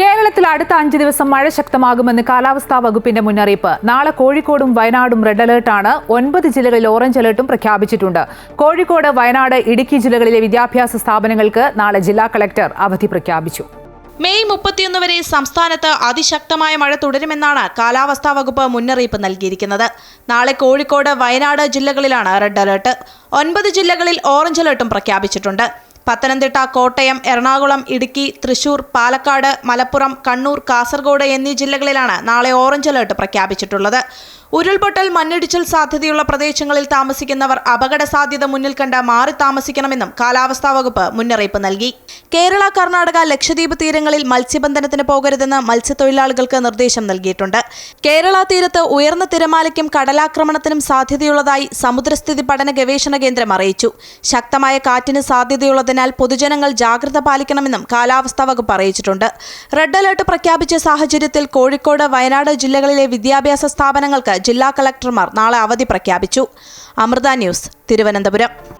കേരളത്തിൽ അടുത്ത അഞ്ച് ദിവസം മഴ ശക്തമാകുമെന്ന് കാലാവസ്ഥാ വകുപ്പിന്റെ മുന്നറിയിപ്പ്. നാളെ കോഴിക്കോടും വയനാടും റെഡ് അലേർട്ടാണ്. ഒൻപത് ജില്ലകളിൽ ഓറഞ്ച് അലേർട്ടും പ്രഖ്യാപിച്ചിട്ടുണ്ട്. കോഴിക്കോട് വയനാട് ഇടുക്കി ജില്ലകളിലെ വിദ്യാഭ്യാസ സ്ഥാപനങ്ങൾക്ക് നാളെ ജില്ലാ കളക്ടർ അവധി പ്രഖ്യാപിച്ചു. മെയ് മുപ്പത്തിയൊന്ന് വരെ സംസ്ഥാനത്ത് അതിശക്തമായ മഴ തുടരുമെന്നാണ് കാലാവസ്ഥാ വകുപ്പ് മുന്നറിയിപ്പ് നൽകിയിരിക്കുന്നത്. നാളെ കോഴിക്കോട് വയനാട് ജില്ലകളിലാണ് റെഡ് അലേർട്ട്. ഒൻപത് ജില്ലകളിൽ ഓറഞ്ച് അലേർട്ടും പ്രഖ്യാപിച്ചിട്ടുണ്ട്. പത്തനംതിട്ട കോട്ടയം എറണാകുളം ഇടുക്കി തൃശൂർ പാലക്കാട് മലപ്പുറം കണ്ണൂർ കാസർഗോഡ് എന്നീ ജില്ലകളിലാണ് നാളെ ഓറഞ്ച് അലേർട്ട് പ്രഖ്യാപിച്ചിട്ടുള്ളത്. ഉരുൾപൊട്ടൽ മണ്ണിടിച്ചിൽ സാധ്യതയുള്ള പ്രദേശങ്ങളിൽ താമസിക്കുന്നവർ അപകട സാധ്യത മുന്നിൽ കണ്ട് മാറി താമസിക്കണമെന്നും കാലാവസ്ഥാ വകുപ്പ് മുന്നറിയിപ്പ് നൽകി. കേരള കർണാടക ലക്ഷദ്വീപ് തീരങ്ങളിൽ മത്സ്യബന്ധനത്തിന് പോകരുതെന്ന് മത്സ്യത്തൊഴിലാളികൾക്ക് നിർദ്ദേശം നൽകിയിട്ടുണ്ട്. കേരള തീരത്ത് ഉയർന്ന തിരമാലയ്ക്കും കടലാക്രമണത്തിനും സാധ്യതയുള്ളതായി സമുദ്രസ്ഥിതി പഠന ഗവേഷണ കേന്ദ്രം അറിയിച്ചു. ശക്തമായ കാറ്റിന് സാധ്യതയുള്ളതിനാൽ പൊതുജനങ്ങൾ ജാഗ്രത പാലിക്കണമെന്നും കാലാവസ്ഥാ വകുപ്പ് അറിയിച്ചിട്ടുണ്ട്. റെഡ് അലർട്ട് പ്രഖ്യാപിച്ച സാഹചര്യത്തിൽ കോഴിക്കോട് വയനാട് ജില്ലകളിലെ വിദ്യാഭ്യാസ സ്ഥാപനങ്ങൾക്ക് ജില്ലാ കളക്ടർമാർ നാളെ അവധി പ്രഖ്യാപിച്ചു. അമൃത ന്യൂസ് തിരുവനന്തപുരം.